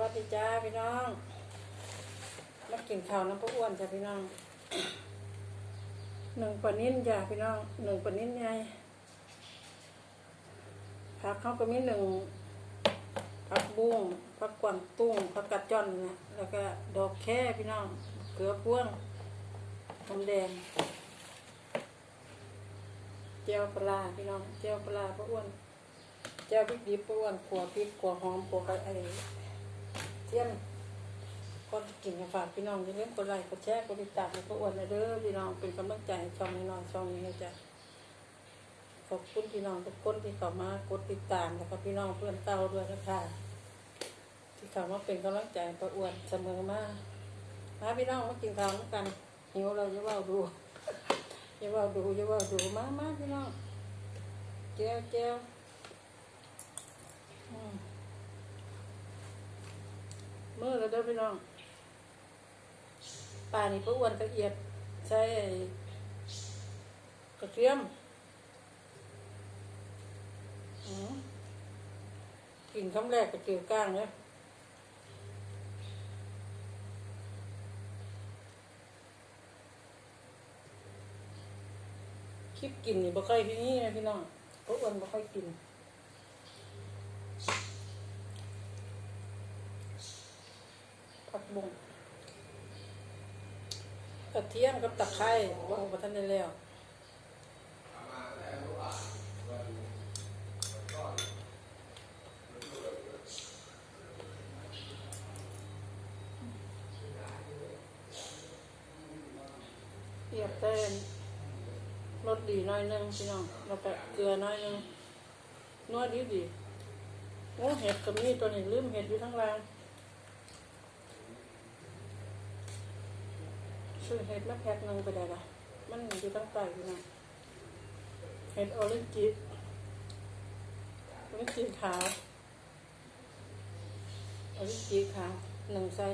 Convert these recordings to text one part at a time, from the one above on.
วัสดีจ้าพี่น้อง มากินข้าวน้ำพวกอ้วนจ้ะพี่น้อง หนึ่งปนิ่นจ้ะพี่น้อง หนึ่งปนิ่นไงผักเขาก็มีหนึ่งผักบุ้งผักกวางตุ้งผักกัดจ้อนนะแล้วก็ดอกแค่พี่น้อง เกลือพ่วงหอมแดงเจียวปลาพี่น้องเจียวปลาพวกอ้วนเจียวพริกดิบพวกอ้วนขัวพริกขัวหอมขัวไอ้เทียมก็กินกันฝากพี่น้องอย่าลืมกดไลค์กดแชร์กดติดตามให้พวกอ้วนนะเด้อพี่น้องเป็นกำลังใจให้ช่องน้อยๆช่องนี้นะจ๊ะขอบคุณพี่น้องทุกคนที่เข้ามากดติดตามแล้วก็พี่น้องเพื่อนเก่าด้วยนะคะที่เข้ามาเป็นกำลังใจให้พวกอ้วนเสมอมามาพี่น้องมากินข้าวกันหิวเราจะว่าดูอย่าว่าดูอย่าว่าดูมามาพี่น้องเจียวเจียวอืม มือแล้วเด้อพี่น้องปลานี่ปลาอ้วนละเอียดใช้กระเทียมอืมกินคำแรกก็เจอก้างเลยคลิปกินนี่บ่ค่อยพี่นี่นะพี่น้องปลาอ้วนบ่ค่อยกิน ผัก บุ้งกระเทียมกับตะไคร้ว่าอาไปทันได้แล้วเอียบเต้นรสดีน้อยนึงพี่น้องแล้วก็เกลือน้อยนึงนวดีดีโอ้เห็ดกับนี่ตัวนี้ลืมเห็ดอยู่ทั้งราง ซื้อเห็ดมาแพ็คหนึ่งไปได้ละมันอยู่ตั้งไตอยู่นะเห็ดออรินจิออรินจิขาวออรินจิขาวหนึ่งไส้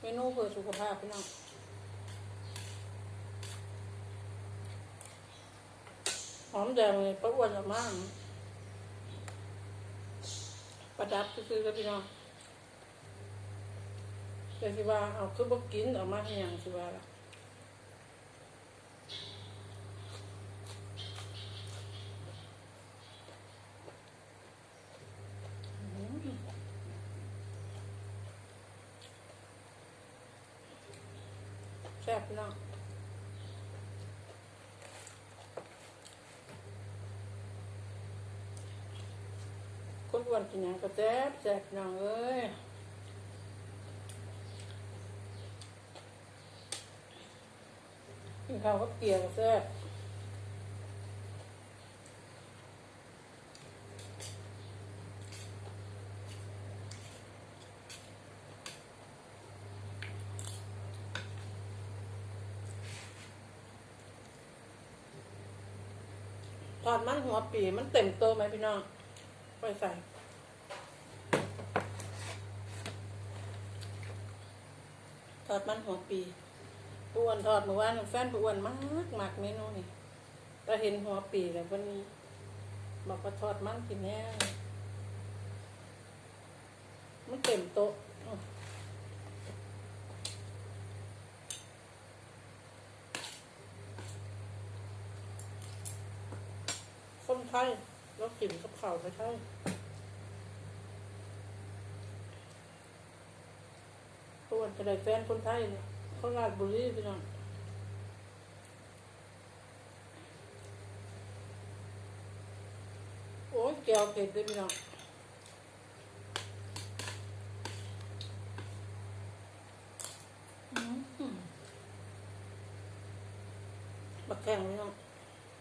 เมนูเพื่อสุขภาพพี่น้องหอมแดงเลยป้าอ้วนละมาก ประดับซื้อๆแล้วพี่น้องแต่สิว่าเอาคือบ่กินออกมาให้หยังสิว่าล่ะแซ่บพี่น้อง คนอ้วนกินหยังก็แซ่บแซ่บน้องเอ้ยกินข้าวก็เปียกก็แซ่บทอดมันหัวปีมันเต็มโตไหมพี่น้อง ไปใส่ ทอดมันหัวปีป้วนทอดเมื่อวานแฟนป้วนมากมากเมนูนี่แต่เห็นหัวปีแล้ววันนี้บอกว่าทอดมันกินแน่มันเต็มโต๊ะคนไทย แล้วกินกับข้าวไทยๆป้วนจะได้แฟนคนไทยเนี่ยเขาราชบุรีพี่น้องโอ้ยแก้วเผ็ดเลยพี่น้องบักแข็งพี่น้อง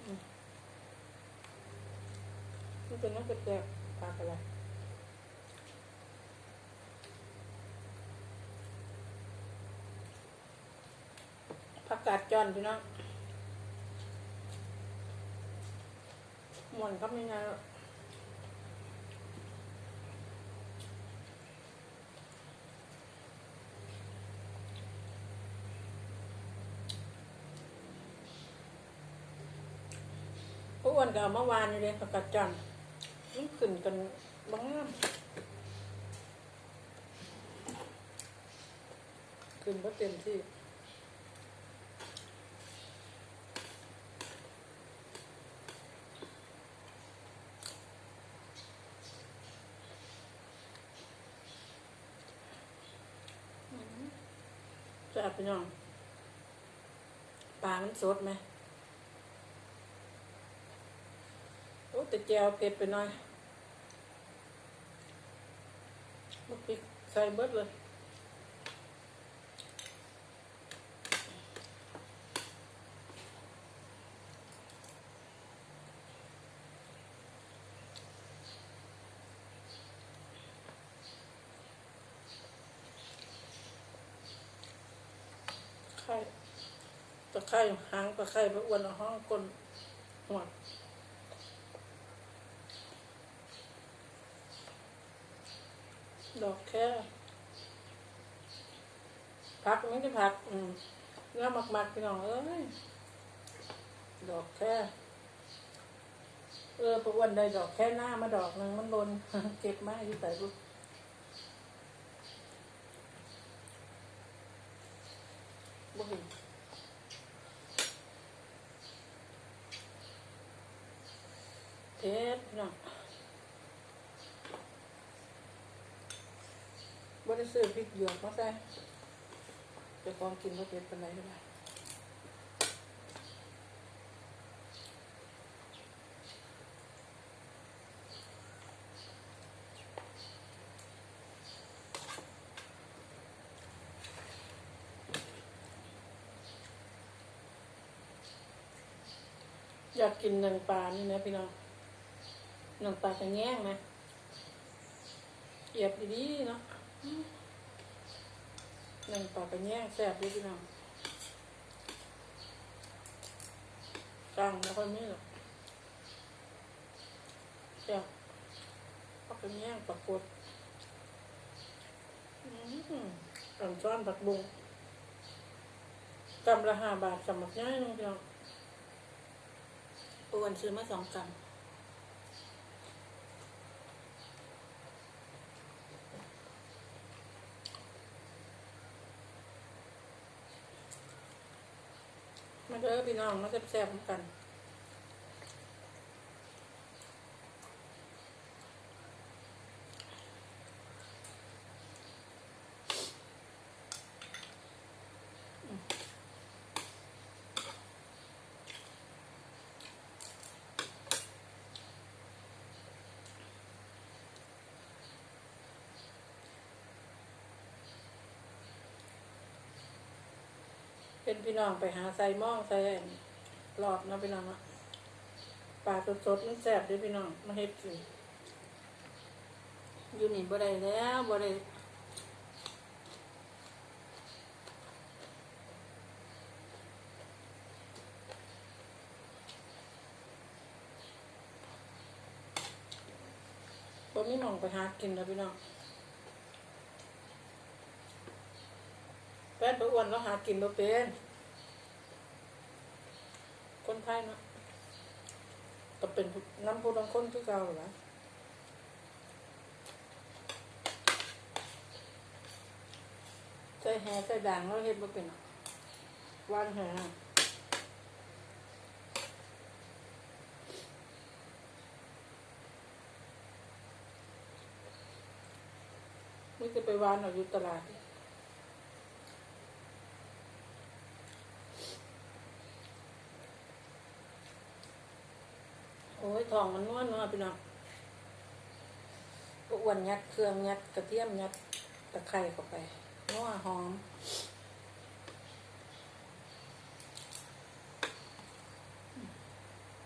อืม มันเป็นน้ำกระแตกปลาอะไรผักกาดจอนพี่น้องหมอนครับยังไงล่ะอ้อ้วนก็เอามาวานอยู่เลยประกาศจัน มันขึ้นกันบางงามขึ้นบ่เต็มที่จะเอาไปย่องปลามันสดไหม โอ้ แต่แจวเผ็ดไปหน่อยลูกพริกใส่เบิดเลยไข่ตะไคร่หางตะไคร่ไปอ้วนห้องก้นหัว ดอกแค่ผักไม่ใช่ผัก อืมเนื้อหมักๆพี่น้องเอ้ยดอกแค่เออประวันได้ดอกแค่หน้ามาดอกหนึ่งมันโดนเก็บมาอยู่ใส่ลูกบ่เห็นเพชรพี่น้อง บ่ได้ ซื้อพริกหยวกมาใส่จะของกินบ่เป็นปานใดเลยอยากกินหนังปลานี่นะพี่น้องหนังปลาจะแง่งไหมเอียบดีๆเนาะ นึ่งปลากระแยงแซ่บด้วยพี่น้องกลางไม่ค่อยมีหรอกแซ่บปลากระแยงปลากดอืมอันซ้อนผักบุ้งกำละห้าบาทสำหรับง่ายนึงพี่น้องอ้วนซื้อมาสองกำ มาเด้อพี่น้องมาแซ่บๆกัน เป็นพี่น้องไปหาใส่หม้องใส่หลอดนะพี่น้องเนาะปลาสดๆมันแซ่บเด้วยพี่น้องมาเฮ็ดกินอยู่นี่บ่ได้แล้วบ่ได้บ่มีหม่องไปหากินแล้วพี่น้องแฟนบ่อ้วนแล้วหากินบ่เป็น คนไทยเนาะก็เป็นน้ำผู้ดังคนคือเก่าแหละใส่แห่ใส่ด่างแล้วเฮ็ดบ่เป็นวานแห่นี่จะไปวานเอาอยู่ตลาด อ้ยทองมันนวลนาะพี่น้องก็อ้วนยัดเครื่องยัดกระเทียมยัดตะไคร้เข้าไปนัวหอม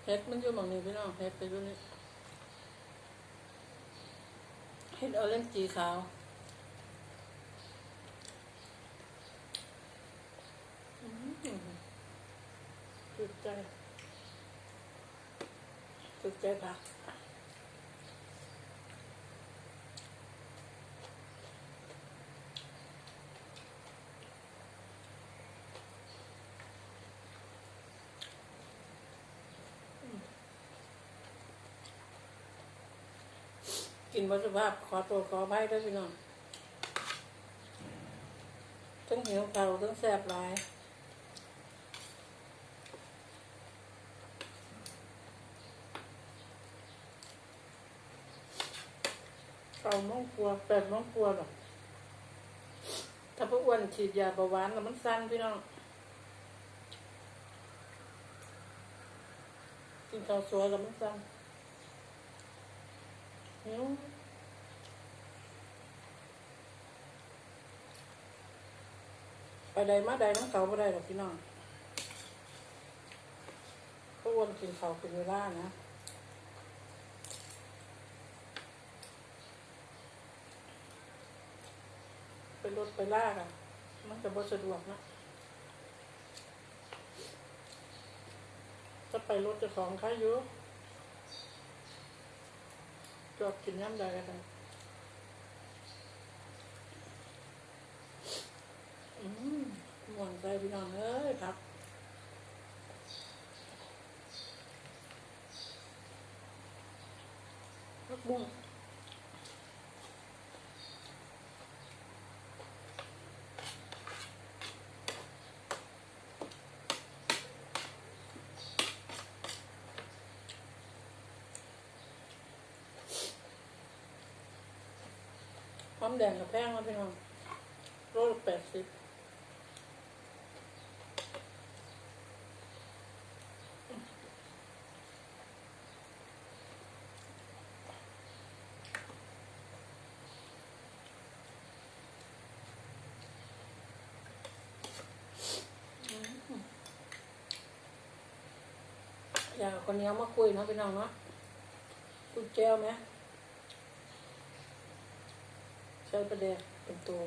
เฮ็ดมันอยู่หมองนี้พี่น้องเฮ็ดไปอยู่นี่เฮ็ดเอาเล่นจีขาวอืมจุดใจ ติใจผักกินบริสุภาพขอตัวขอใบด้วยพี่น้องทั้งหิวเก่าทั้งแสบร้าย โมงกลัวแปดโมงกลัวหรอกถ้าพวกอ้วนฉีดยาเบาหวานแล้วมันสั้นพี่น้องกินข้าวสวยแล้วมันสั้นหิวไปใดมาใดน้ำเก่าไม่ได้หรอกพี่น้องพวกอ้วนกินข้าวเป็นเวลานะ รถไปลากอะมันจะบ่สะดวกนะจะไปรถจะของใครอยู่จอดกินน้ำใดกันอืมหวานใจพี่น้องเอ้ยครับลูกบุ้ง หอมแดงกับแพงแล้วพี่น้องโลละแปดสิบอยากเอาคนเหนี้มาคุยเนาะพี่น้องเนาะคุยแก้วไหม ใช้ประเดกเป็นตัว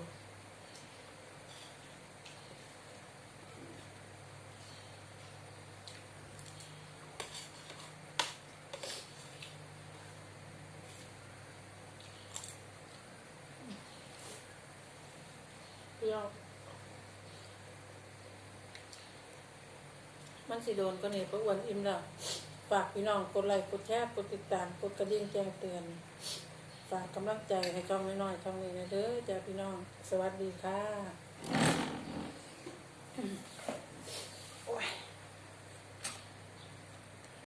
เปรี้ยวมันสิโดนก็เนี่เพระอ้วนอิ่มแล้ว ฝากพี่น้องกดไลค์กดแชร์กดติดตามกดกระดิ่งแจ้งเตือน ฝากกำลังใจให้ช่องน้อยๆช่องนี้นะเด้อจ้าพี่น้อง สวัสดีค่ะ